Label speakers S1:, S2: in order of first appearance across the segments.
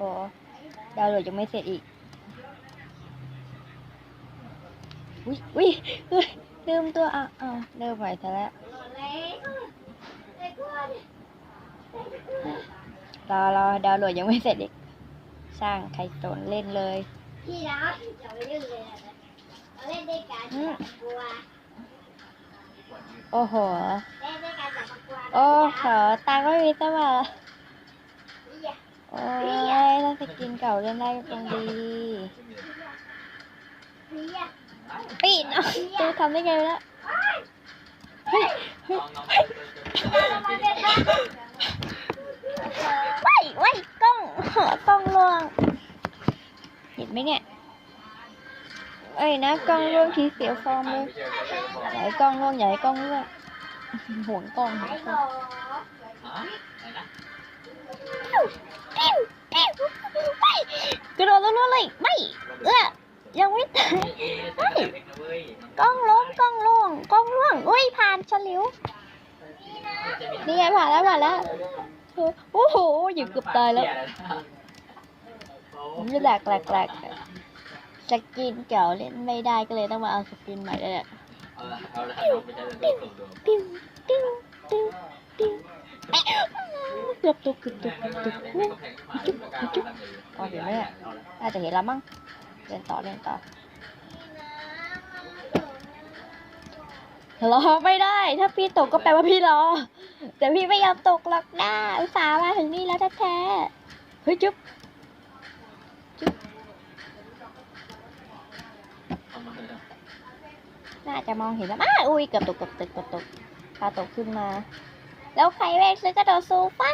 S1: อ้ดาวน์โหลดยังไม่เสร็จอีก อุ้ยอุ้ยเฮ้ยลืมตัวอะอะเริ่มใหม่ซะแล้วรอรอดาวน์โหลดยังไม่เสร็จอีก สร้างใครสนเล่นเลย
S2: พี่นะอย่าไปเล่นเลยนะเราเล่นด้วยกันจับกลัว
S1: โอ้โห
S2: เล่นด้วยกันจับกลัว
S1: โอ้โหตังค์ไม่มีซะว่ะ
S2: พี่อะ
S1: โอ้ยถ้าสกินเก่าเล่นได้ก็คงดีปีนเอาตูทำได้ไงวะเนี่ยเฮ้ยเฮ้ย
S2: ทำไม่
S1: ไม่กล้องหัวกล้องล่วงเห็นไหมเนี่ยเอ้ยนะกล้องล่วงทีเสียฟอร์มเลยให้กล้องล่วงให้กล้องล่วงห่วงกล้องห่วงกล้องปิ้วปิ้ว ไม่กระโดดรัวๆเลยไม่เออยังไม่ตายไม่กล้องล้มกล้องล่วงกล้องล่วงอุ้ยผ่านฉลิวนี่ไงผ่านแล้วผ่านแล้วโอ้โหอยู่เกือบตายแล้วแหลกแหลกแหลกสกินเก่าเล่นไม่ได้ก็เลยต้องมาเอาสกินใหม่แล้วเนี่ยปิ้วปิ้วปิ้วปิ้ว เกือบตกเกือบตกเกือบตกจุ๊บจุ๊บอ๋อเห็นไหมเนี่ยน่าจะเห็นแล้วมั้งเล่นต่อเล่นต่อรอไม่ได้ ถ้าพี่ตกก็แปลว่าพี่รอ แต่พี่ไม่ยอมตกหรอกนะอุตส่าห์มาถึงนี่แล้วแท้ๆเฮ้ยจุ๊บจุ๊บน่าจะมองเห็นแล้วอ้าอุ้ยเกือบตกเกือบตกเกือบตกพาตกขึ้นมา แล้วใครแวกซื้อกระโดดสูงปะ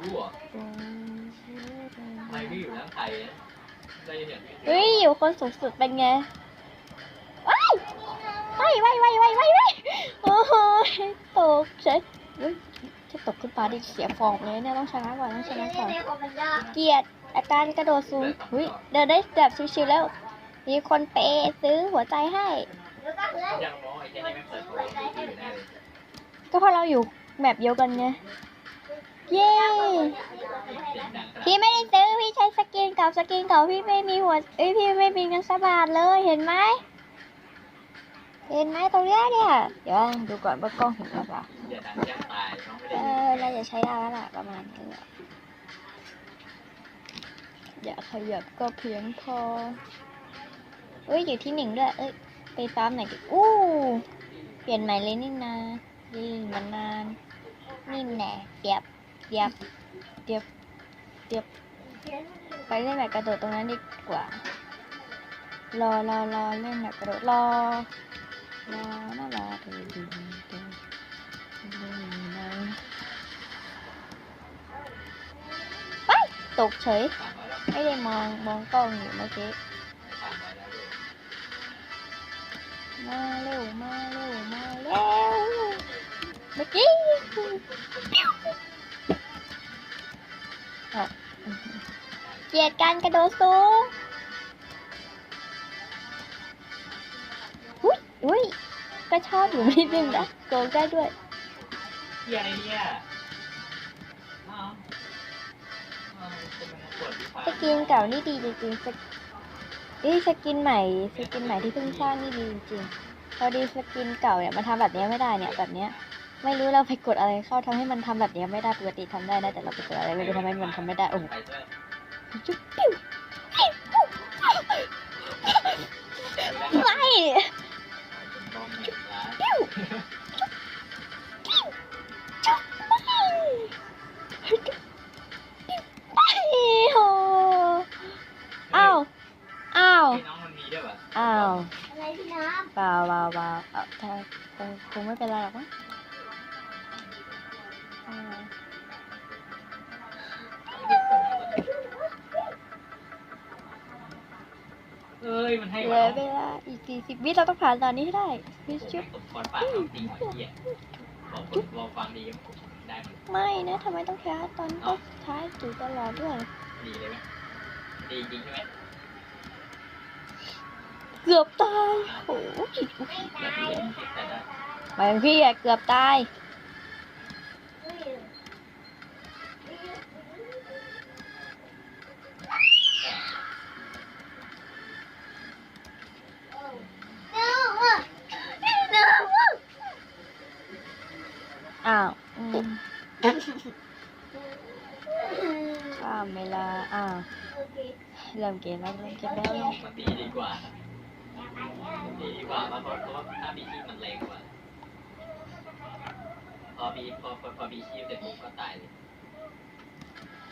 S3: รู้เหรอไม่พี่อยู่ทั้งไทยนะได้เห็น
S1: เฮ้ยอยู่คนสูงสุดเป็นไงว้ายว้ายว้ายว้ายว้ายว้ายว้ายโอ้โหตกเฉยเฮ้ยถ้าตกขึ้นมาดิเสียฟอร์มเลยเนี่ยต้องชนะก่อนต้องช
S2: เล่
S1: นะ
S2: น
S1: ก่อน
S2: ในคอมมันยาก
S1: เกลียดอาการกระโดดสูงเฮ้ยเดินได้แบบชิวๆแล้ว มีคนเปย์ซื้อหัวใจให้
S2: ก็เล่น
S3: ยังมองไอ้เจ้านี่ไม่เปิดโปรอยู่แน่เลย
S1: ก็เพราะเราอยู่แบบเดียวกันไง เย้ พี่ไม่ได้ซื้อ พี่ใช้สกินเก่าสกินเก่าพี่ไม่มีหัวเอ้ยพี่ไม่มีเงินสกบาทเลยเห็นไหม เห็นไหมตรงเนี้ยเนี่ย เดี๋ยวดูก่อนว่ากล้องเห็นหรือเปล่า
S3: อย่าดังแจ้งตายน้องไม่
S1: เอ
S3: ได้
S1: อน่าจะใช้ได้แล้วล่ะประมาณนี้แหละอย่าขยับก็เพียงพอ เอ้ยอยู่ที่หนึ่งด้วย เอ้ยไปฟาร์มไหนอยดิอู้เปลี่ยนใหม่เลยนี่นายิงมันนานนี่แน่เปียบเปียบเปียบเปียบไปเล่นแบบกระโดดตรงนั้นดีกว่า รอรอรอเล่นแบบกระโดดรอรอน่ารอเธอดีเธอดีนะตกเฉย ไม่ได้มองมองกล้องอยู่เมื่อกี้ มาเร็ว มาเร็ว มาเร็ว เมื่อกี้เอาเกลียดการกระโดดสูงอุ้ยอุ้ยก็ชอบอยู่นิดนึงนะโกงได้ด้วย
S3: เฮียอะไรเนี่ยอ้าวอ้าวจะมาปวดที่
S1: สกินเก่านี่ดีจริงๆ นี่สกินใหม่สกินใหม่ที่เพิ่งสร้างนี่ดีจริงๆพอดีสกินเก่าเนี่ยมันทำแบบนี้ไม่ได้เนี่ยแบบเนี้ยไม่รู้เราไปกดอะไรเข้าทำให้มันทำแบบนี้ไม่ได้ปกติทำได้นะแต่เราไปกดอะไรไม่รู้ทำให้มันทำไม่ได้โอ้โห
S3: ไปด้วย
S1: จุ๊บปิ้วไม่ ปล่าเปล่าเปล่าเอาถ้าคงคงไม่เป็นไรหรอกมั้ง
S3: เอ้ยมันให้
S1: เหลือเวลาอีกสี่สิบวิเราต้องผ่านตอนนี้ให้ได้พี่ชุบ
S3: สมพรปากจริงหอยเหี้ยบอกคนรอฟังดีได้มัน
S1: ไม่นะทำไมต้องแค่ตอนก็ท้ายอยู่ตลอดด้วย
S3: ดีเลยไหมดีจริงใช่ไหม
S1: cướp tay mày làm ghi là cướp tay ảo à. à mày là à làm kìa nó
S3: lên cái béo ดีกว่าตีดีกว่าเพราะเพราะว่าถ้าบีชีพมันแรงกว่า พอบีพอพอพอบีชีพเสร็จปุ๊บก็ตายเลย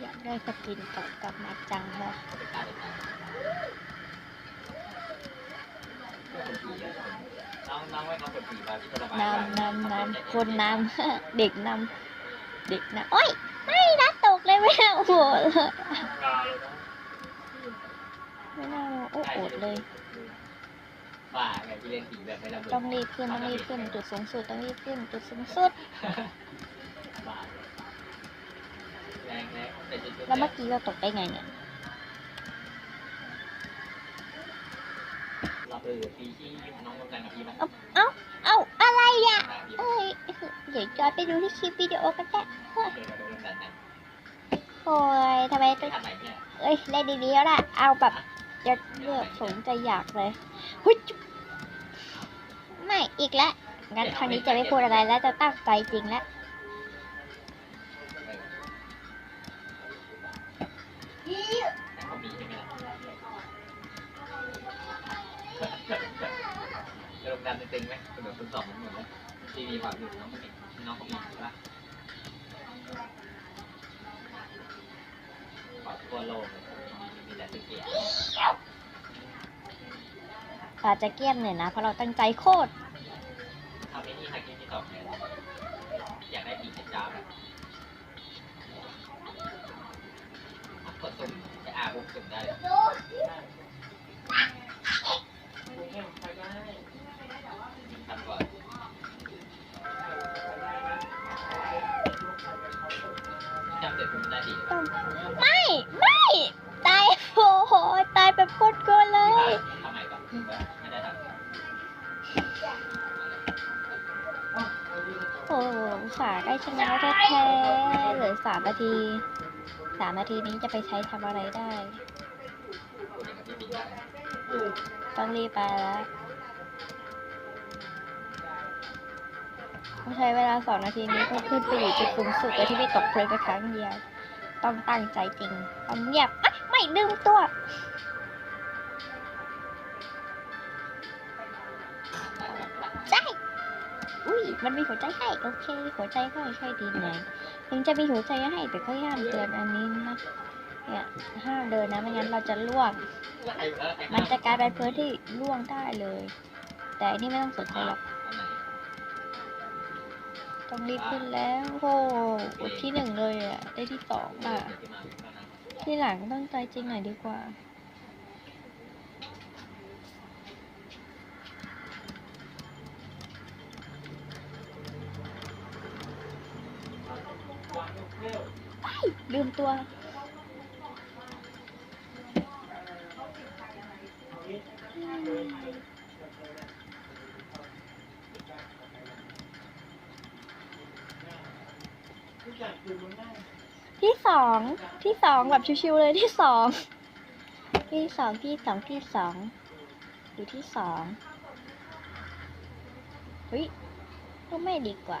S1: อยากได้สกินกลับกลับมาจังเลย
S3: ก็เป็นตายเลยตายคนผีอะน้องน้องไว้น้องคนผีมาพี่จะระบาย
S1: นำนำนำคนนำเด็กนำเด็กนำโอ้ยไม่นะตกเลยไม่น่าโหดเลยไม่น่าโอ้โหดเลย
S3: บ้าไงที่เล่นผีแบบไม่ระเบิด
S1: ต้องรีบขึ้นต้องรีบขึ้นจุดสูงสุดต้องรีบขึ้นจุดสูงสุด
S3: บ้าแรงแรงแต่จุดๆ
S1: แล้วเมื่อกี้เราตกได้ไงเนี่ย
S3: ระเบิดปีชีพน้องต้องการกับพี่มั้ย
S1: เอ้าเอ้าอะไรอะเอ้ยเดี๋ยวจอยไปดูที่คลิปวิดีโอกันแหละ
S3: เดินมาดูกันนะ
S1: โอ้ยทำไม
S3: ไป
S1: ต้อง
S3: ทำไหนเนี่ย
S1: เอ้ยเล่นดีๆแล้วล่ะเอาแบบ จะเลือกสนใจอยากเลยหุ้ยจุ๊บไม่อีกแล้วงั้นครั้งนี้จะไม่พูดอะไรแล้วจะตั้งใจจริงแล้ว
S2: พี่
S3: แต่เขามีใช่ไหมล่ะกระดมดันตึงไหมกระโดดคุณสอบมันหมดแล้วที่มีความอยู่น้องก็มีน้องก็มีใช่ปะขอทั่วโลก
S1: ป่าจะเกี้ยมเน่ยนะ เพราะเราตั้งใจโคตร
S3: ทำไอ้นี่ฮากิที่ตอบเนี่ยอยากได้ปีกจ้าแบบกดสุ่มจะอาบุกสุ่มได้
S2: นา
S3: ที
S1: สามนาทีนี้จะไปใช้ทำอะไรได้ ต้องรีบไปแล้วใช้เวลาสองนาทีนี้เพื่อขึ้นไปอยู่จุดสูงสุดโดยที่ไม่ตกเพลิงกับครั้งเดียว ต้องตั้งใจจริง ต้องเงียบไม่ลืมตัวใช่อุ้ยมันมีหัวใจให้โอเค หัวใจให้ใช่ดีไง ถึงจะมีหัวใจให้แต่ก็ห้ามเตือนอันนี้นะเนี่ยห้ามเดินนะไม่งั้นเราจะล่วง มันจะกลายเป็นพื้นที่ล่วงได้เลย แต่อันนี้ไม่ต้องสนใจหรอกต้องรีบขึ้นแล้วโอ้โหที่หนึ่งเลยอะได้ที่สองอะที่หลังต้องใจจริงหน่อยดีกว่า ลืมตัว ที่สองที่สองแบบชิวๆเลยที่สองที่สองที่สองที่สองอยู่ที่สองเฮ้ยก็ไม่ดีกว่า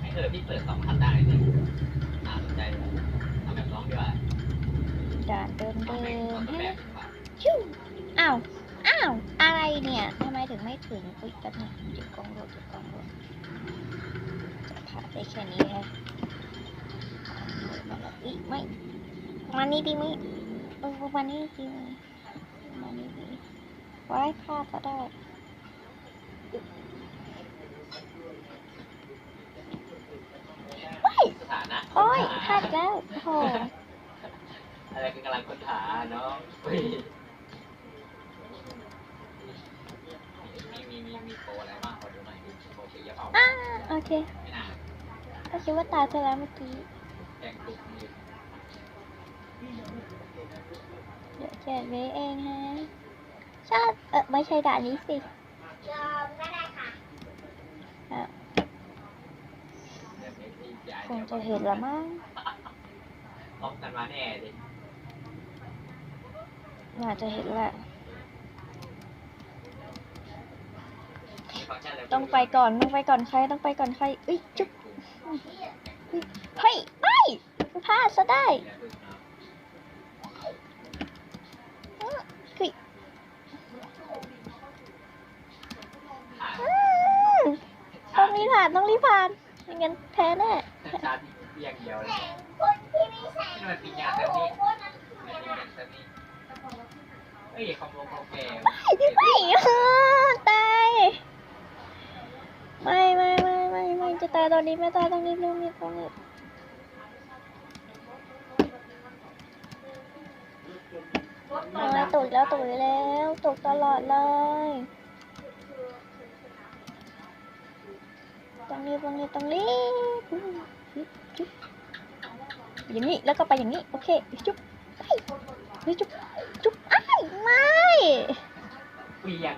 S3: ให้เธอพี่เปิดสองพันได้เลยน่าสนใจทำแบบน้องดีกว่า
S1: ด่านเดิม
S3: น้อง
S1: เดิ
S3: แม่ง
S1: ม
S3: น้องก็แบ
S1: ฮะ
S3: บดีกว่า
S1: ชิวอ้าว อ้าว อะไรเนี่ยทำไมถึงไม่ถึง อุ้ยกันงจุดกล้องรถจุดกล้องรถจะผ่านได้แค่นี้แฮะมาแล้วอุ๊ยไม่มานี่ดีไหมเออมานี่ดีไหมมานี่ดีไว้พลาดก็ได้
S3: สถานะ
S1: โอ้ยพลาดแล้วโอ้โห
S3: อะไรคือกำลังค้นหาเนาะเฮ้ยมีมีมีมีโปรอะไรบ้างขอดูหน่อยดิโปรปีกระเป๋า
S1: อ่าโอเค
S3: ไม่นาน
S1: ก็คิดว่าตายไปแล้วเมื่อกี้
S3: แกงตุกมือ
S1: เดี๋ยวเขียนไว้เองฮะชอบเออไม่ใช่ด่านนี้สิ
S2: ยอมก็ได้ค่ะ
S1: อะ
S3: เดี๋ยวนี้พี่ยาย
S1: คงจะเห็นละมั้ง
S3: พบกันมาแน่ดิ
S1: น่าจะเห็นแหละ
S3: มีฟังก์ชันอะไร
S1: ต้องไปก่อน ต้องไปก่อนใคร ต้องไปก่อนใครเอ้ยจุ๊บเฮ้ยไปพลาดซะได้คืออืมต้องรีบผ่าน ต้องรีบผ่านไม่งั้นแพ้แน่
S3: ชาร์จเพียงเดียวเลย
S2: คนที่ไม่ใส่
S3: นี่มันปีญาเซมนี่
S2: คนนั้
S3: มันปีญาเซมนี่เฮ้ยคอมโบคอมเกม
S1: ไม่ตายไม่ไม่ไม่ไม่ไม่จะตายตอนนี้ไม่ตายต้องรีบต้องรีบต้องรีบเอาตกแล้วตกแล้วตกตลอดเลยต้องรีบต้องรีบต้องรีบ อย่างนี้แล้วก็ไปอย่างนี้โอเคจุ๊บจุ๊บจุ๊บอ้ายไม่
S3: ปียก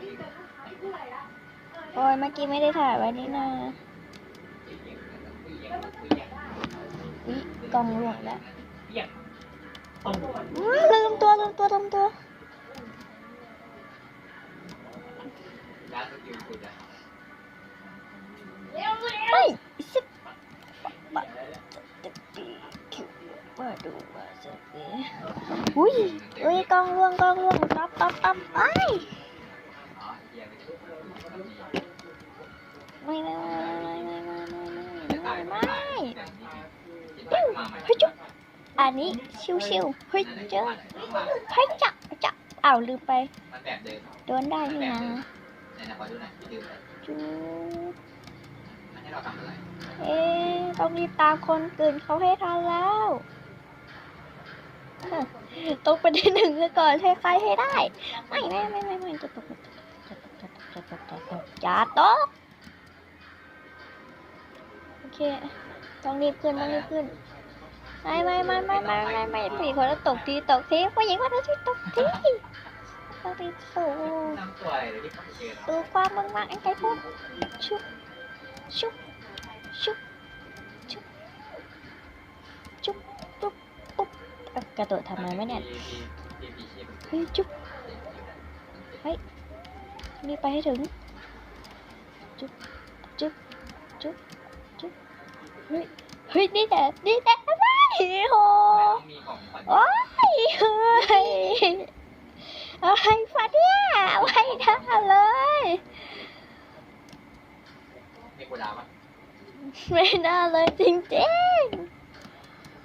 S1: โอ้ยเมื่อกี้ไม่ได้ถ่ายไว้นี่นา
S3: ปียงปียงปียง
S1: วิกล้องร่วงแล้ว
S3: งโอ้โห
S1: อื้อลืมตัวลืมตัวลืมตัว
S3: ยา
S1: มาดูมาสิอุ้ยอุ้ยกล้องร่วงกล้องร่วงปั๊บปั๊บปั๊บไอ้ย
S3: อ๋อเฮียไม่
S1: ไม่ไม่ไม่ไม่ไม่ไม่ไม่ไม่
S3: ตาย
S1: ไม่
S3: ไม่
S1: ไม่
S3: มาใหม่
S1: เฮ้ยจุ๊บอันนี้ชิวชิวเฮ้ยเจอเฮ้ยจับจับอ้าวลืมไปโดนได้นี่นะ
S3: ไหนนะ
S1: จุ๊บ
S3: เอ๊
S1: ต้องรีบตามคนอื่นเขาให้ทันแล้ว ต้องไปที่หนึ่งซะก่อนให้ใครให้ได้ ไม่ไม่ไม่ไม่ไม่จะตกจะตกจะตกจะตกจะตกจะตกโอเคต้องรีบขึ้นต้องรีบขึ้นไม่ไม่ไม่ไม่ไม่ไม่ไม่ผู้หญิงคนนั้นตกทีตกทีผู้หญิงคนนั้นที่ตกทีต้องรีบสู้
S3: น้ำตัวอะไรเลยที่เขาเจอ
S1: ดูความมึงมาอันใจพูดชุบชุบชุบ กระโดดทำไมไม่เนี่ยเฮ้ยจุ๊บเฮ้ยรีบไปให้ถึง จุ๊บจุ๊บจุ๊บจุ๊บเฮ้ยเฮ้ยนี่แต่นี่แต่อะไรโห
S3: มีของขวัญ
S1: โอ้ยเฮ้ยอะไรฟะเนี่ยไม่ได้เลย
S3: มีกูดาวมั้ย
S1: ไม่น่าเลยจริงๆ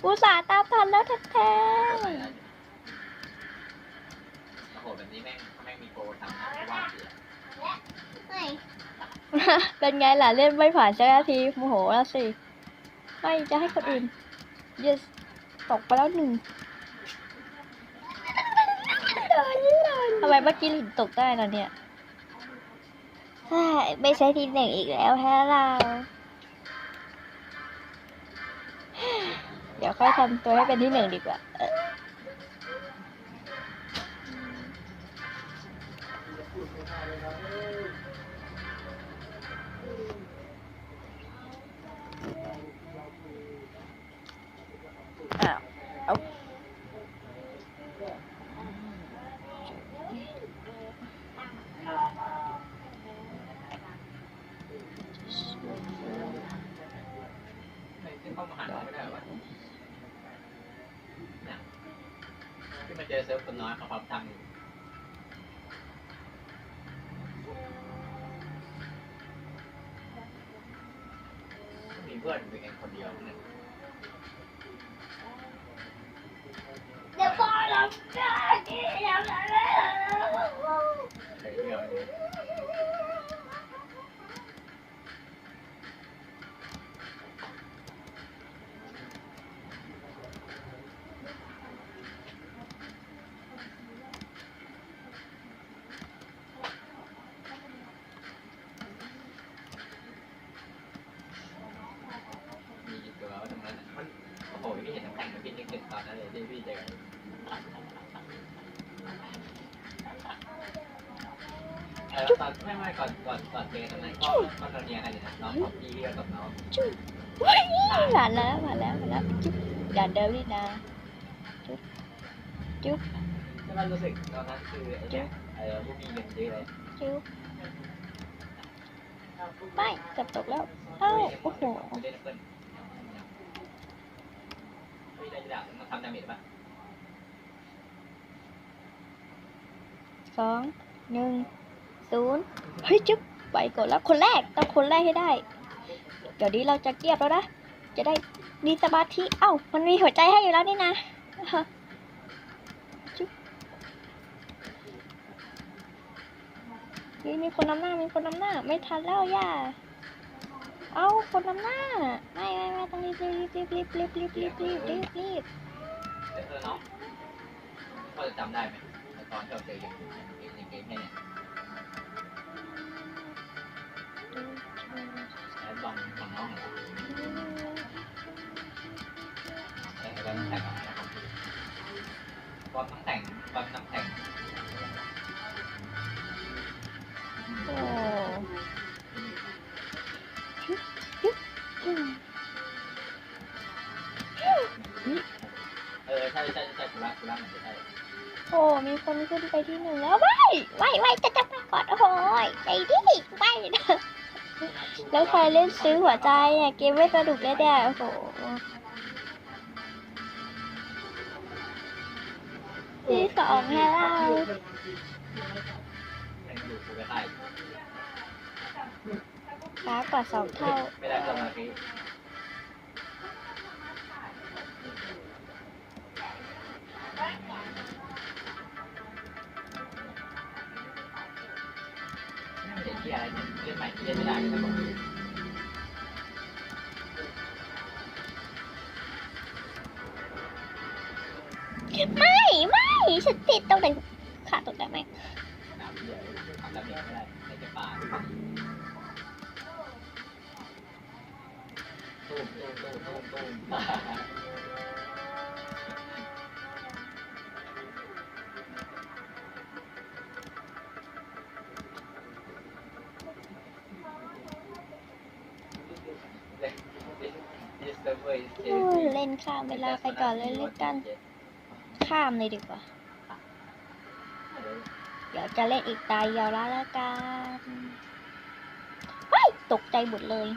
S1: อุตส่าห์ตามทันแล้วแท้
S3: โอ้โหแบบนี้แม่งแม่งมีโปรทำนะว่าเสีย
S2: ไม่
S1: ๆ เป็นไงล่ะเล่นไม่ผ่านสักนาทีโมโหแล้วสิ ไม่จะให้คนอื่น yes ตกไปแล้วหนึ่งทำไมเมื่อกี้หลินตกได้ล่ะเนี่ยใช่ไม่ใช่ทีหนึ่งอีกแล้วแพ้เรา เดี๋ยวค่อยทำตัวให้เป็นที่หนึ่งดีกว่า อ
S3: นก่อนเจอกันใหม่
S2: ก็มา
S3: เรียนกันเลยนะน้องของพี่เรียกกับน้อง
S1: จุ๊บว้ายผ่าแล้วผ่าแล้วผ่าแล้วจุ๊บด่าเดิมนี่นะจุ๊บจุ๊บ
S3: แล้วมันรู้สึกตอนนั้นคือไอ้เนี่ยเออผู้มีเงินเยอะเลย
S1: จุ๊บไม่เกือบตกแล้วเอ้าโอ้โห
S3: ไม่ได้จะมันทำดาเมจป่ะ
S1: สองหนึ่งศูนย์เฮ้ยจุ๊บ ไปก่อนแล้วคนแรกต้องคนแรกให้ได้ เดี๋ยวนี้เราจะเกียบแล้วนะ จะได้มีสมาธิเอ้า มันมีหัวใจให้อยู่แล้วนี่นะนี่มีคนนำหน้ามีคนนำหน้า ไม่ทันแล้วย่า เอาคนนำหน้า ไม่ไม่ไม่ต้องรีบรีบรีบรีบรีบรีบรีบรีบรีบรีบ
S3: เออน้องก็จะจำได้ไหมตอนที่เราเจออย่างในเกมแค่เนี่ย ก็ต้องแต่งก็ต้องแต่งบอลต้องแต่ง
S1: โอ้อืม
S3: เออใช่ใช่ใช่คุระคุระเหมือนจะใช่
S1: โอ้มีคนขึ้นไปที่หนึ่งแล้วไม่ไม่ไม่จะจับไปกอนโอ้โหใจดิไม่นะ แล้วใครเล่นซื้อหัวใจเนี่ยเกมไม่สนุกเลยเนี่ยโอ้โหที่สองให้เรา
S3: แต่งอยู่คุระใต้
S1: ช้ากว่าสองเท่า
S3: ไม่ได้สมาธิเด็กที่อะไรเนี่ย เล่นใหม่เล่นไม่ได้เลยนะบอก
S1: ไม่ไม่ฉันติดตรงไหนขาดตรงไหนไหม
S3: น้ำเยอะทำดาเมจไม่ได้ในจะป่าตุ้มตุ้มตุ้มตุ้ม ลา
S1: ไปก่อนเลยเล่นกัน ข้ามเลยดีกว่า เดี๋ยวจะเล่นอีกตายยาวแล้วละกันเฮ้ยตกใจหมดเลย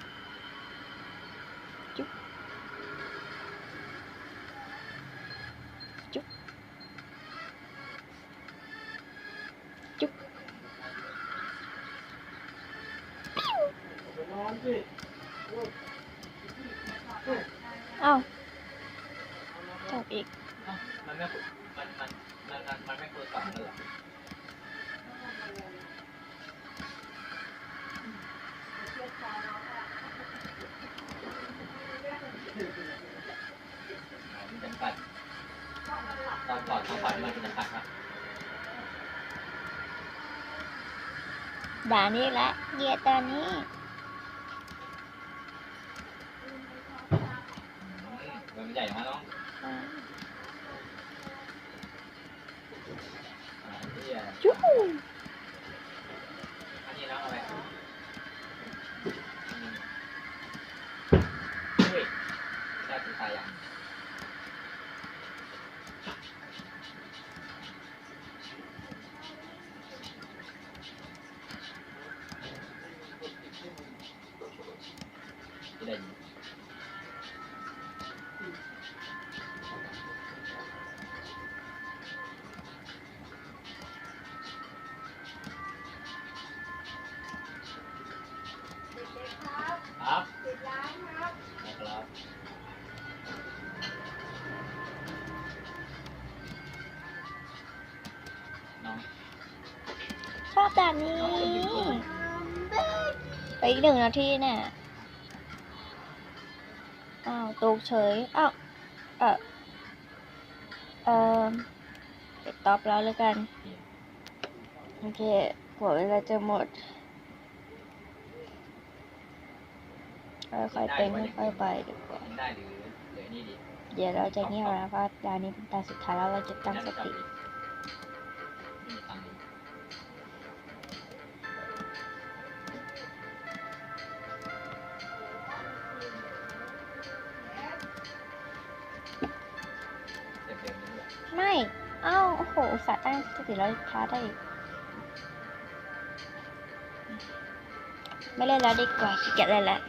S3: ด่านี้
S1: ละเยียตอนนี้
S3: มันใหญ่มากน้อง ที่ได้ยินครับ นะครับน้อง
S1: ชอบด่านนี้ ไปอีกหนึ่งนาทีเนี่ยอ้าว ตกเฉยอ้าวเออเออเก็บท็อปแล้วแล้วกัน โอเคหัวเวลาจะหมดค่อยๆเป็นค่อยๆไปดีกว่าเดี๋ยวเราจะเงียบแล้วเพราะตอนนี้เป็นตาสุดท้ายแล้วเราจะตั้งสติ สี่ร้อยพาได้ไม่เล่นแล้วดีกว่าขี้เกียจเล่นแล้ว